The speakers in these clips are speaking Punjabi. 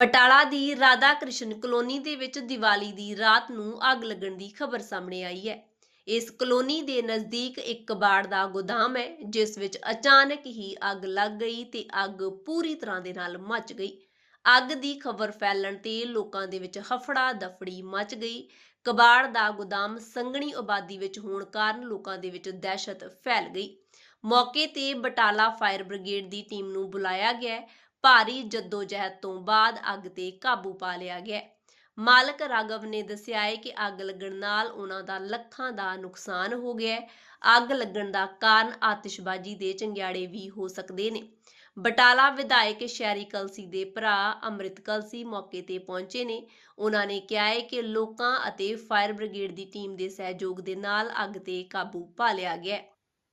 ਬਟਾਲਾ ਦੀ ਰਾਧਾ ਕ੍ਰਿਸ਼ਨ ਕਲੋਨੀ ਦੇ ਵਿੱਚ ਦੀਵਾਲੀ ਦੀ ਰਾਤ ਨੂੰ ਅੱਗ ਲੱਗਣ ਦੀ ਖਬਰ ਸਾਹਮਣੇ ਆਈ ਹੈ। ਇਸ ਕਲੋਨੀ ਦੇ ਨਜ਼ਦੀਕ ਇੱਕ ਕਬਾੜ ਦਾ ਗੋਦਾਮ ਹੈ, ਜਿਸ ਵਿੱਚ ਅਚਾਨਕ ਹੀ ਅੱਗ ਲੱਗ ਗਈ ਤੇ ਅੱਗ ਪੂਰੀ ਤਰ੍ਹਾਂ ਦੇ ਨਾਲ ਮੱਚ ਗਈ। ਅੱਗ ਦੀ ਖਬਰ ਫੈਲਣ ਤੇ ਲੋਕਾਂ ਦੇ ਵਿੱਚ ਹਫੜਾ ਦਫੜੀ ਮਚ ਗਈ। ਕਬਾੜ ਦਾ ਗੋਦਾਮ ਸੰਘਣੀ ਆਬਾਦੀ ਵਿੱਚ ਹੋਣ ਕਾਰਨ ਲੋਕਾਂ ਦੇ ਵਿੱਚ ਦਹਿਸ਼ਤ ਫੈਲ ਗਈ। ਮੌਕੇ ਤੇ ਬਟਾਲਾ ਫਾਇਰ ਬ੍ਰਿਗੇਡ ਦੀ ਟੀਮ ਨੂੰ ਬੁਲਾਇਆ ਗਿਆ ਭਾਰੀ ਜਹਿਦ ਤੋਂ ਬਾਅਦ ਅੱਗ ਤੇ ਕਾਬੂ ਪਾ ਲਿਆ ਗਿਆ। ਮਾਲਕ ਰਾਗਵ ਨੇ ਦੱਸਿਆ ਹੈ ਕਿ ਅੱਗ ਲੱਗਣ ਨਾਲ ਉਹਨਾਂ ਦਾ ਲੱਖਾਂ ਦਾ ਨੁਕਸਾਨ ਹੋ ਗਿਆ ਅੱਗ ਲੱਗਣ ਦਾ ਕਾਰਨ ਆਤਿਸ਼ਬਾਜ਼ੀ ਦੇ ਚੰਗਿਆੜੇ ਵੀ ਹੋ ਸਕਦੇ ਨੇ। ਬਟਾਲਾ ਵਿਧਾਇਕ ਸ਼ਹਿਰੀ ਕਲਸੀ ਦੇ ਭਰਾ ਅੰਮ੍ਰਿਤ ਕਲਸੀ ਮੌਕੇ ਤੇ ਪਹੁੰਚੇ ਨੇ। ਉਹਨਾਂ ਨੇ ਕਿਹਾ ਹੈ ਕਿ ਲੋਕਾਂ ਅਤੇ ਫਾਇਰ ਬ੍ਰਿਗੇਡ ਦੀ ਟੀਮ ਦੇ ਸਹਿਯੋਗ ਦੇ ਨਾਲ ਅੱਗ ਤੇ ਕਾਬੂ ਪਾ ਲਿਆ ਗਿਆ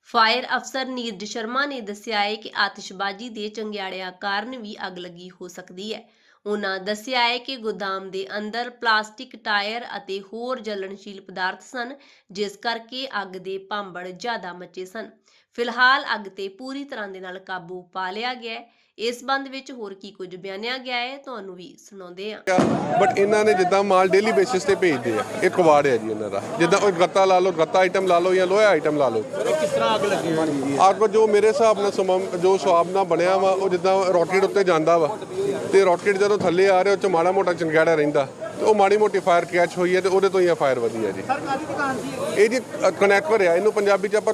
ਫਾਇਰ ਅਫਸਰ ਨੀਰਜ ਸ਼ਰਮਾ ਨੇ ਦੱਸਿਆ ਹੈ ਕਿ ਆਤਿਸ਼ਬਾਜ਼ੀ ਦੇ ਚੰਗਿਆੜਿਆਂ ਕਾਰਨ ਵੀ ਅੱਗ ਲੱਗੀ ਹੋ ਸਕਦੀ ਹੈ। ਉਹਨਾਂ ਦੱਸਿਆ ਹੈ ਕਿ ਗੋਦਾਮ ਦੇ ਅੰਦਰ ਪਲਾਸਟਿਕ ਟਾਇਰ ਅਤੇ ਹੋਰ ਜਲਣਸ਼ੀਲ ਪਦਾਰਥ ਸਨ, ਜਿਸ ਕਰਕੇ ਅੱਗ ਦੇ ਭਾਂਬੜ ਜ਼ਿਆਦਾ ਮੱਚੇ ਸਨ। ਫਿਲਹਾਲ ਅੱਗ ਤੇ ਪੂਰੀ ਤਰ੍ਹਾਂ ਦੇ ਨਾਲ ਕਾਬੂ ਪਾ ਲਿਆ ਗਿਆ ਹੈ। ਇਸ ਬੰਦ ਵਿੱਚ ਹੋਰ ਕੀ ਕੁਝ ਬਿਆਨਿਆ ਗਿਆ ਹੈ, ਤੁਹਾਨੂੰ ਵੀ ਸੁਣਾਉਂਦੇ ਹਾਂ। ਬਟ ਇਹਨਾਂ ਨੇ ਜਿੱਦਾਂ ਮਾਲ ਡੇਲੀ ਬੇਸਿਸ ਤੇ ਭੇਜਦੇ ਆ, ਇਹ ਕਵਾੜ ਹੈ ਜੀ ਇਹਨਾਂ ਦਾ। ਜਿੱਦਾਂ ਉਹ ਗੱਤਾ ਲਾ ਲਓ, ਗੱਤਾ ਆਈਟਮ ਲਾ ਲਓ ਜਾਂ ਲੋਹਾ ਆਈਟਮ ਲਾ ਲਓ। ਕਿਸ ਤਰ੍ਹਾਂ ਅੱਗ ਲੱਗੀ ਹੋਈ ਅੱਗ ਜੋ ਮੇਰੇ ਹਿਸਾਬ ਨਾਲ ਸਮਮ ਜੋ ਸਵਾਬ ਨਾਲ ਬਣਿਆ ਵਾ, ਉਹ ਜਿੱਦਾਂ ਰਾਕੇਟ ਉੱਤੇ ਜਾਂਦਾ ਵਾ। ਤੇ ਰਾਕੇਟ ਜਦੋਂ ਥੱਲੇ ਆ ਰਿਹਾ, ਉਹ ਚ ਮਾੜਾ ਮੋਟਾ ਚੰਗਿਆੜਾ ਰਹਿੰਦਾ। ਤੇ ਉਹ ਮਾੜੀ ਮੋਟੀ ਫਾਇਰ ਕੈਚ ਹੋਈ ਹੈ ਤੇ ਉਹਦੇ ਤੋਂ ਹੀ ਇਹ ਫਾਇਰ ਵਧੀ ਹੈ ਜੀ। ਸਰ ਕਾਦੀ ਦੁਕਾਨ ਸੀ ਇਹ? ਜੀ ਕਨੈਕਟਰ ਆ ਇਹਨੂੰ ਪੰਜਾਬੀ ਚ ਆਪਾਂ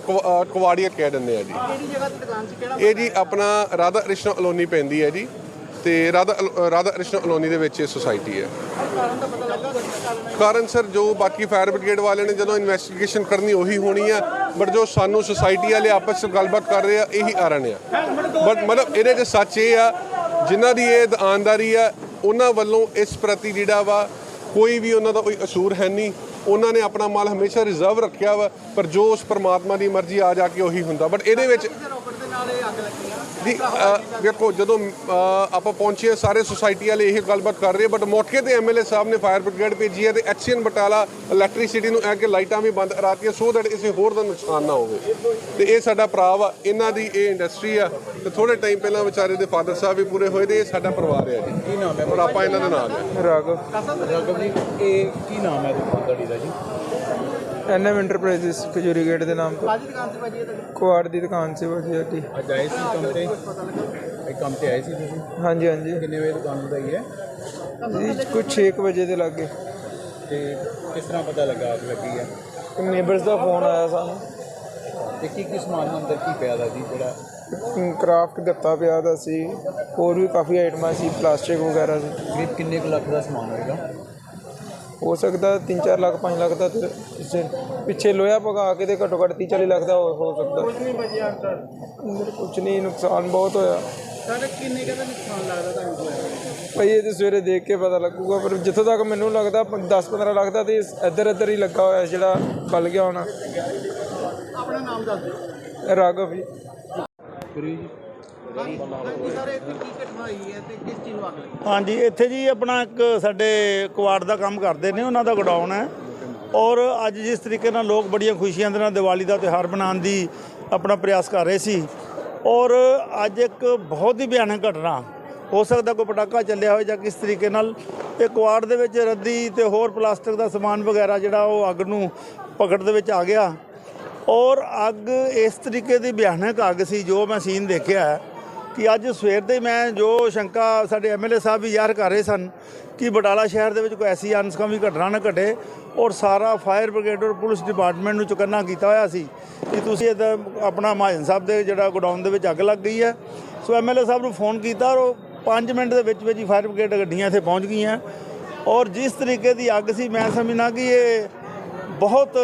ਕਵਾੜੀਆ ਕਹਿ ਦਿੰਦੇ ਆ ਜੀ। ਕਿਹੜੀ ਜਗ੍ਹਾ ਤੇ ਦੁਕਾਨ ਸੀ ਕਿਹੜਾ ਇਹ ਜੀ ਆਪਣਾ ਰਾਧਾ ਕ੍ਰਿਸ਼ਨ ਅਲੋਨੀ ਪੈਂਦੀ ਹੈ ਜੀ ਤੇ ਰਾਧਾ ਰਾਧਾ ਕ੍ਰਿਸ਼ਨ ਅਲੋਨੀ ਦੇ ਵਿੱਚ ਇਹ ਸੁਸਾਇਟੀ ਹੈ। ਕਾਰਨ ਹੈ? ਸਰ ਜੋ ਬਾਕੀ ਫਾਇਰ ਬ੍ਰਿਗੇਡ ਵਾਲਿਆਂ ਨੇ ਜਦੋਂ ਇਨਵੈਸਟੀਗੇਸ਼ਨ ਕਰਨੀ ਉਹੀ ਹੋਣੀ ਆ ਬਟ ਜੋ ਸਾਨੂੰ ਸੁਸਾਇਟੀ ਵਾਲੇ ਆਪਸ ਵਿੱਚ ਗੱਲਬਾਤ ਕਰ ਰਹੇ ਆ ਇਹੀ ਕਾਰਨ ਆ। ਬਟ ਮਤਲਬ ਇਹਦੇ 'ਚ ਸੱਚ ਇਹ ਆ ਜਿਨ੍ਹਾਂ ਦੀ ਇਹ ਦੁਕਾਨਦਾਰੀ ਆ ਉਹਨਾਂ ਵੱਲੋਂ ਇਸ ਪ੍ਰਤੀ ਜਿਹੜਾ ਵਾ, ਕੋਈ ਵੀ ਉਹਨਾਂ ਦਾ ਕੋਈ ਅਸੂਰ ਹੈ ਨਹੀਂ। ਉਹਨਾਂ ਨੇ ਆਪਣਾ ਮਾਲ ਹਮੇਸ਼ਾ ਰਿਜ਼ਰਵ ਰੱਖਿਆ ਵਾ, ਪਰ ਜੋ ਉਸ ਪਰਮਾਤਮਾ ਦੀ ਮਰਜ਼ੀ ਆ ਜਾ ਕੇ ਉਹੀ ਹੁੰਦਾ। ਬਟ ਇਹਦੇ ਵਿੱਚ ਰੋਕਟ ਦੇ ਨਾਲ ਇਹ ਅੱਗ ਲੱਗੀ ਆ ਜੀ ਅ, ਵੇਖੋ ਜਦੋਂ ਆਪਾਂ ਪਹੁੰਚੇ ਸਾਰੇ ਸੁਸਾਇਟੀ ਵਾਲੇ ਇਹ ਗੱਲਬਾਤ ਕਰ ਰਹੇ ਬਟ ਮੌਕੇ ਤੇ ਐਮਐਲਏ ਸਾਹਿਬ ਨੇ ਫਾਇਰ ਬ੍ਰਿਗੇਡ ਭੇਜੀ ਹੈ ਤੇ ਐਚਸੀਐਨ ਬਟਾਲਾ ਇਲੈਕਟ੍ਰਿਸਿਟੀ ਨੂੰ ਇਹ ਕਿ ਲਾਈਟਾਂ ਵੀ ਬੰਦ ਕਰਾਤੀਆਂ ਸੋ ਦੈਟ ਕਿਸੇ ਹੋਰ ਦਾ ਨੁਕਸਾਨ ਨਾ ਹੋਵੇ। ਤੇ ਇਹ ਸਾਡਾ ਭਰਾ ਵਾ ਇਹਨਾਂ ਦੀ ਇਹ ਇੰਡਸਟਰੀ ਆ ਤੇ ਥੋੜੇ ਟਾਈਮ ਪਹਿਲਾਂ ਵਿਚਾਰੇ ਦੇ ਫਾਦਰ ਸਾਹਿਬ ਵੀ ਪੂਰੇ ਹੋਏ ਤੇ ਇਹ ਸਾਡਾ ਪਰਿਵਾਰ ਹੈ ਜੀ। ਕੀ ਨਾਮ ਹੈ? ਔਰ ਆਪਾਂ ਇਹਨਾਂ ਦੇ ਨਾਲ ਹੈ ਰਾਘਵ। ਰਗਬ ਜੀ ਇਹ ਕੀ ਨਾਮ ਹੈ ਦਾ ਜੀ? ਐਨਐਮ ਇੰਟਰਪ੍ਰਾਈਜ਼ਸ ਖਜੂਰੀ ਗੇਟ ਦੇ ਨਾਮ ਤੋਂ। ਕਾਦੀ ਦੁਕਾਨ ਤੇ ਭਾਜੀ ਇਹ ਤੁਹਾਡੀ ਕੁਆੜ ਦੀ ਦੁਕਾਨ ਸੀ ਭਾਜੀ ਸਾਡੀ। ਅੱਜ ਆਏ ਸੀ ਕੰਮ ਤੇ? ਇਹ ਕੰਮ ਤੇ ਆਏ ਸੀ ਤੁਸੀਂ? ਹਾਂਜੀ ਹਾਂਜੀ। ਕਿੰਨੇ ਵਜੇ ਦੁਕਾਨ ਵਧਾਈ ਹੈ? ਜੀ ਕੁਝ 6 ਵਜੇ ਦੇ ਲਾਗੇ। ਤੇ ਕਿਸ ਤਰ੍ਹਾਂ ਪਤਾ ਲੱਗਾ ਅੱਗ ਲੱਗੀ ਹੈ? ਨੇਬਰਸ ਦਾ ਫੋਨ ਆਇਆ ਸਾਨੂੰ। ਤੇ ਕੀ ਕੀ ਸਮਾਨ ਅੰਦਰ? ਕੀ ਪਿਆ ਦਾ ਜੀ ਜਿਹੜਾ? ਕਰਾਫਟ ਗੱਤਾ ਪਿਆ ਦਾ ਸੀ। ਹੋਰ ਵੀ ਕਾਫੀ ਆਈਟਮਾਂ ਸੀ ਪਲਾਸਟਿਕ ਵਗੈਰਾ ਸੀ। ਕਰੀਬ ਕਿੰਨੇ ਕੁ ਲੱਖ ਦਾ ਸਮਾਨ ਹੋਏਗਾ? ਹੋ ਸਕਦਾ 3-4 ਲੱਖ 5 ਲੱਖ ਦਾ ਤੇ ਇਸੇ ਪਿੱਛੇ ਲੋਹਾ ਪਗਾ ਕੇ ਤੇ ਘੱਟੋ ਘੱਟ 30-40 ਲੱਖ ਦਾ ਹੋ ਹੋ ਸਕਦਾ। ਕੁਝ ਨਹੀਂ ਬਚਿਆ ਅੰਦਰ ਅੰਦਰ ਕੁਝ ਨਹੀਂ ਨੁਕਸਾਨ ਬਹੁਤ ਹੋਇਆ। ਸਾਡੇ ਕਿੰਨੇ ਕੁ ਦਾ ਨੁਕਸਾਨ ਲੱਗਦਾ ਤੁਹਾਨੂੰ ਭਾਈ ਇਹ ਤੇ ਸਵੇਰੇ ਦੇਖ ਕੇ ਪਤਾ ਲੱਗੂਗਾ ਪਰ ਜਿੱਥੋਂ ਤੱਕ ਮੈਨੂੰ ਲੱਗਦਾ 10-15 ਲੱਖ ਦਾ ਤੇ ਇੱਧਰ ਇੱਧਰ ਹੀ ਲੱਗਾ ਹੋਇਆ ਜਿਹੜਾ ਬਲ ਗਿਆ ਹੋਣਾ। ਆਪਣਾ ਨਾਮ ਦੱਸ ਦਿਓ। ਰਾਘਵ ਜੀ। ਹਾਂਜੀ ਇੱਥੇ ਇੱਥੇ ਜੀ ਆਪਣਾ ਇੱਕ ਸਾਡੇ ਕੁਆੜ ਦਾ ਕੰਮ ਕਰਦੇ ਨੇ, ਉਹਨਾਂ ਦਾ ਗੋਡਾਊਨ ਹੈ। ਔਰ ਅੱਜ ਜਿਸ ਤਰੀਕੇ ਨਾਲ ਲੋਕ ਬੜੀਆਂ ਖੁਸ਼ੀਆਂ ਦੇ ਨਾਲ ਦੀਵਾਲੀ ਦਾ ਤਿਉਹਾਰ ਮਨਾਉਣ ਦੀ ਆਪਣਾ ਪ੍ਰਯਾਸ ਕਰ ਰਹੇ ਸੀ। ਔਰ ਅੱਜ ਇੱਕ ਬਹੁਤ ਹੀ ਭਿਆਨਕ ਘਟਨਾ, ਹੋ ਸਕਦਾ ਕੋਈ ਪਟਾਕਾ ਚੱਲਿਆ ਹੋਵੇ ਜਾਂ ਕਿਸ ਤਰੀਕੇ ਨਾਲ, ਇਹ ਕੁਆੜ ਦੇ ਵਿੱਚ ਰੱਦੀ ਤੇ ਹੋਰ ਪਲਾਸਟਿਕ ਦਾ ਸਮਾਨ ਵਗੈਰਾ ਜਿਹੜਾ ਉਹ ਅੱਗ ਨੂੰ ਪਕੜ ਦੇ ਵਿੱਚ ਆ ਗਿਆ। ਔਰ ਅੱਗ ਇਸ ਤਰੀਕੇ ਦੀ ਭਿਆਨਕ ਅੱਗ ਸੀ, ਜੋ ਮੈਂ ਸੀਨ ਦੇਖਿਆ ਹੈ। ਕਿ ਅੱਜ ਸਵੇਰ ਦੇ ਮੈਂ ਜੋ ਸ਼ੰਕਾ ਸਾਡੇ ਐਮਐਲਏ ਸਾਹਿਬ ਵੀ ਜ਼ਾਹਰ ਕਰ ਰਹੇ ਸਨ ਕਿ ਬਟਾਲਾ ਸ਼ਹਿਰ ਦੇ ਵਿੱਚ ਕੋਈ ਐਸੀ ਅਨਸਕਾਮੀ ਘਟਨਾ ਨਾ ਘਟੇ ਔਰ ਸਾਰਾ ਫਾਇਰ ਬ੍ਰਿਗੇਡ ਔਰ ਪੁਲਿਸ ਡਿਪਾਰਟਮੈਂਟ ਨੂੰ ਚੁਕੰਨਾ ਕੀਤਾ ਹੋਇਆ ਸੀ ਕਿ ਤੁਸੀਂ ਇਹਦਾ ਆਪਣਾ ਮਹਾਜਨ ਸਾਹਿਬ ਦੇ ਜਿਹੜਾ ਗੋਡਾਊਨ ਦੇ ਵਿੱਚ ਅੱਗ ਲੱਗ ਗਈ ਹੈ। ਸੋ ਐਮਐਲਏ ਸਾਹਿਬ ਨੂੰ ਫੋਨ ਕੀਤਾ ਔਰ ਉਹ 5 ਮਿੰਟ ਦੇ ਵਿੱਚ ਵਿੱਚ ਹੀ ਫਾਇਰ ਬ੍ਰਿਗੇਡ ਗੱਡੀਆਂ ਇੱਥੇ ਪਹੁੰਚ ਗਈਆਂ। ਔਰ ਜਿਸ ਤਰੀਕੇ ਦੀ ਅੱਗ ਸੀ, ਮੈਂ ਸਮਝਣਾ ਕਿ ਇਹ ਬਹੁਤ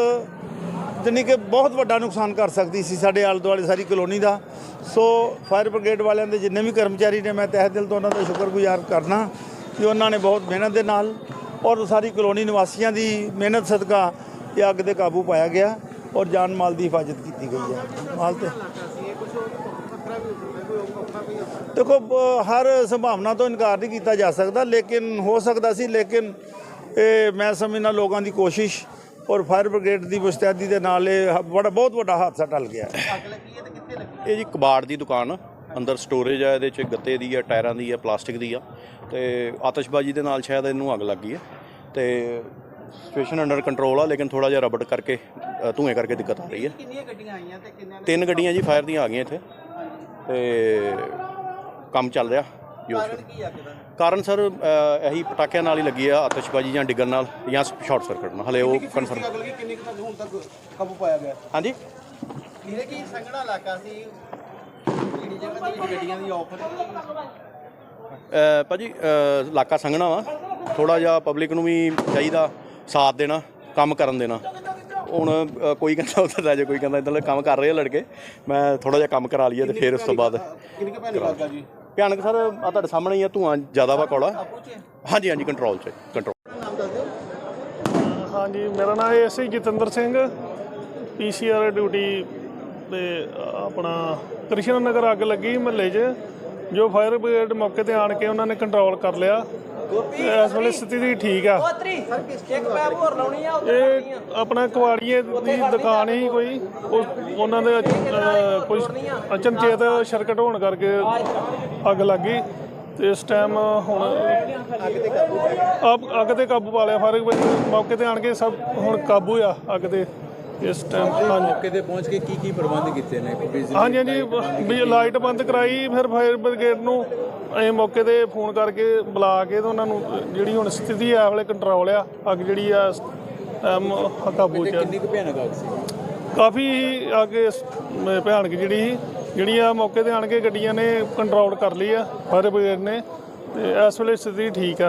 ਜਾਣੀ ਕਿ ਬਹੁਤ ਵੱਡਾ ਨੁਕਸਾਨ ਕਰ ਸਕਦੀ ਸੀ ਸਾਡੇ ਆਲੇ ਦੁਆਲੇ ਸਾਰੀ ਕਲੋਨੀ ਦਾ। ਸੋ ਫਾਇਰ ਬ੍ਰਿਗੇਡ ਵਾਲਿਆਂ ਦੇ ਜਿੰਨੇ ਵੀ ਕਰਮਚਾਰੀ ਨੇ, ਮੈਂ ਤਹਿ ਦਿਲ ਤੋਂ ਉਹਨਾਂ ਦਾ ਸ਼ੁਕਰਗੁਜ਼ਾਰ ਕਰਨਾ ਕਿ ਉਹਨਾਂ ਨੇ ਬਹੁਤ ਮਿਹਨਤ ਦੇ ਨਾਲ ਔਰ ਸਾਰੀ ਕਲੋਨੀ ਨਿਵਾਸੀਆਂ ਦੀ ਮਿਹਨਤ ਸਦਕਾ ਇਹ ਅੱਗ ਦੇ ਕਾਬੂ ਪਾਇਆ ਗਿਆ ਔਰ ਜਾਨ ਮਾਲ ਦੀ ਹਿਫਾਜ਼ਤ ਕੀਤੀ ਗਈ ਹੈ। ਮਾਲ ਤੇ ਦੇਖੋ ਹਰ ਸੰਭਾਵਨਾ ਤੋਂ ਇਨਕਾਰ ਨਹੀਂ ਕੀਤਾ ਜਾ ਸਕਦਾ, ਲੇਕਿਨ ਹੋ ਸਕਦਾ ਸੀ, ਲੇਕਿਨ ਇਹ ਮੈਂ ਸਮਝਣਾ ਲੋਕਾਂ ਦੀ ਕੋਸ਼ਿਸ਼ ਔਰ ਫਾਇਰ ਬ੍ਰਿਗੇਡ ਦੀ ਮੁਸਤੈਦੀ ਦੇ ਨਾਲ ਇਹ ਬੜਾ ਬਹੁਤ ਵੱਡਾ ਹਾਦਸਾ ਟਲ ਗਿਆ। ਇਹ ਜੀ ਕਬਾੜ ਦੀ ਦੁਕਾਨ ਅੰਦਰ ਸਟੋਰੇਜ ਆ ਇਹਦੇ ਚ ਗੱਤੇ ਦੀ ਆ ਟਾਇਰਾਂ ਦੀ ਆ ਪਲਾਸਟਿਕ ਦੀ ਆ। ਤੇ ਆਤਿਸ਼ਬਾਜ਼ੀ ਦੇ ਨਾਲ ਸ਼ਾਇਦ ਇਹਨੂੰ ਅੱਗ ਲੱਗ ਗਈ ਹੈ ਤੇ ਸਿਚੁਏਸ਼ਨ ਅੰਡਰ ਕੰਟਰੋਲ ਆ ਲੇਕਿਨ ਥੋੜਾ ਜਿਹਾ ਰਬੜ ਕਰਕੇ ਧੂਏ ਕਰਕੇ ਦਿੱਕਤ ਆ ਰਹੀ ਹੈ ਕਿੰਨੀਆਂ ਗੱਡੀਆਂ ਆਈਆਂ ਤੇ ਕਿੰਨਿਆਂ ਨੇ ਤਿੰਨ ਗੱਡੀਆਂ ਜੀ ਫਾਇਰ ਦੀਆਂ ਆ ਗਈਆਂ ਇੱਥੇ। ਤੇ ਕੰਮ ਚੱਲ ਰਿਹਾ। ਕੀ ਆ ਕਿਦਾ ਕਾਰਨ ਸਰ ਇਹੀ ਪਟਾਕਿਆਂ ਨਾਲ ਹੀ ਲੱਗੀ ਆ ਆਤਿਸ਼ਬਾਜ਼ੀ ਜਾਂ ਡਿੱਗਣ ਨਾਲ ਜਾਂ ਸ਼ਾਰਟ ਸਰਕਟ ਨਾਲ। ਹਲੇ ਉਹ ਕਨਫਰਮ ਅੱਗ ਲੱਗੀ ਕਿੰਨੀ ਕੁ ਤੱਕ ਹੁਣ ਤੱਕ ਕਾਬੂ ਪਾਇਆ ਗਿਆ? ਹਾਂਜੀ? ਵੀਰੇ ਕੀ ਸੰਘਣਾ ਇਲਾਕਾ ਸੀ? ਜਿਹੜੀ ਜਗ੍ਹਾ ਦੀ ਗੱਡੀਆਂ ਦੀ ਆਫਰ ਭਾਜੀ ਇਲਾਕਾ ਸੰਘਣਾ ਵਾ। ਥੋੜਾ ਜਿਹਾ ਪਬਲਿਕ ਨੂੰ ਵੀ ਚਾਹੀਦਾ ਸਾਥ ਦੇਣਾ ਕੰਮ ਕਰਨ ਦੇਣਾ। ਹੁਣ ਕੋਈ ਕਹਿੰਦਾ ਉੱਧਰ ਲੈ ਜਾ ਕੋਈ ਕਹਿੰਦਾ ਇੱਧਰ ਕੰਮ ਕਰ ਰਹੇ ਆ ਲੜਕੇ। ਮੈਂ ਥੋੜਾ ਜਿਹਾ ਕੰਮ ਕਰਾ ਲਈਏ ਤੇ ਫਿਰ ਉਸ ਤੋਂ ਬਾਅਦ ਕਿੰਨੀ ਕੁ ਭੈਣੀ ਲੱਗਾ ਜੀ? ਭਿਆਨਕ ਸਰ ਆ ਤੁਹਾਡੇ ਸਾਹਮਣੇ ਹੀ ਆ ਧੂਆਂ ਜ਼ਿਆਦਾ ਵਾ ਕੋਲਾ ਹਾਂਜੀ ਹਾਂਜੀ ਕੰਟਰੋਲ 'ਚ ਕੰਟਰੋਲ ਹਾਂਜੀ ਮੇਰਾ ਨਾਮ ਹੈ SI Jatinder Singh. PCR duty ਤੇ ਆਪਣਾ ਕ੍ਰਿਸ਼ਨ ਨਗਰ ਅੱਗ ਲੱਗੀ ਮਹੱਲੇ 'ਚ। ਜੋ ਫਾਇਰ ਬ੍ਰਿਗੇਡ ਮੌਕੇ ਤੇ ਆਣ ਕੇ ਉਹਨਾਂ ਨੇ ਕੰਟਰੋਲ ਕਰ ਲਿਆ। ਇਸ ਵੇਲੇ ਸਥਿਤੀ ਠੀਕ ਆ। ਇਹ ਆਪਣਾ ਕੁਆੜੀਏ ਦੀ ਦੁਕਾਨ ਹੀ ਕੋਈ ਉਹ- ਉਹਨਾਂ ਦੇ ਅਹ, ਕੋਈ ਅਚਨਚੇਤ ਸਰਕਟ ਹੋਣ ਕਰਕੇ ਅੱਗ ਲੱਗ ਗਈ ਤੇ ਇਸ ਟਾਈਮ ਹੁਣ ਅੱਗ ਤੇ ਕਾਬੂ ਆਪ ਅੱਗ ਤੇ ਕਾਬੂ ਪਾ ਲਿਆ ਫਾਇਰ ਬ੍ਰਿਗੇਡ ਮੌਕੇ ਤੇ ਆਣ ਕੇ ਸਭ ਹੁਣ ਕਾਬੂ ਆ ਅੱਗ ਤੇ। ਇਸ ਟਾਈਮ ਹਾਂਜੀ। ਮੌਕੇ ਤੇ ਪਹੁੰਚ ਕੇ ਕੀ ਕੀ ਪ੍ਰਬੰਧ ਕੀਤੇ ਨੇ? ਬਿਜਲੀ ਹਾਂਜੀ ਹਾਂਜੀ ਵੀ ਲਾਈਟ ਬੰਦ ਕਰਾਈ ਫਿਰ ਫਾਇਰ ਬ੍ਰਿਗੇਡ ਨੂੰ ਅਸੀਂ ਮੌਕੇ ਤੇ ਫੋਨ ਕਰਕੇ ਬੁਲਾ ਕੇ ਤੇ ਉਹਨਾਂ ਨੂੰ ਜਿਹੜੀ ਹੁਣ ਸਥਿਤੀ ਆ ਵਾਲੇ ਕੰਟਰੋਲ ਆ ਅੱਗ ਜਿਹੜੀ ਆ ਟਾਈਮ ਕਾਬੂ ਚ ਆ। ਕਿੰਨੀ ਕੁ ਭਿਆਨਕ ਅੱਗ ਸੀ ਕਾਫੀ ਅੱਗੇ ਭਿਆਨਕ ਜਿਹੜੀ ਸੀ ਜਿਹੜੀ ਆ ਮੌਕੇ ਤੇ ਆਣ ਕੇ ਗੱਡੀਆਂ ਨੇ ਕੰਟਰੋਲ ਕਰ ਲਈ ਆ ਫਾਇਰ ਬ੍ਰਿਗੇਡ ਨੇ ਤੇ ਇਸ ਵੇਲੇ ਸਥਿਤੀ ਠੀਕ ਆ।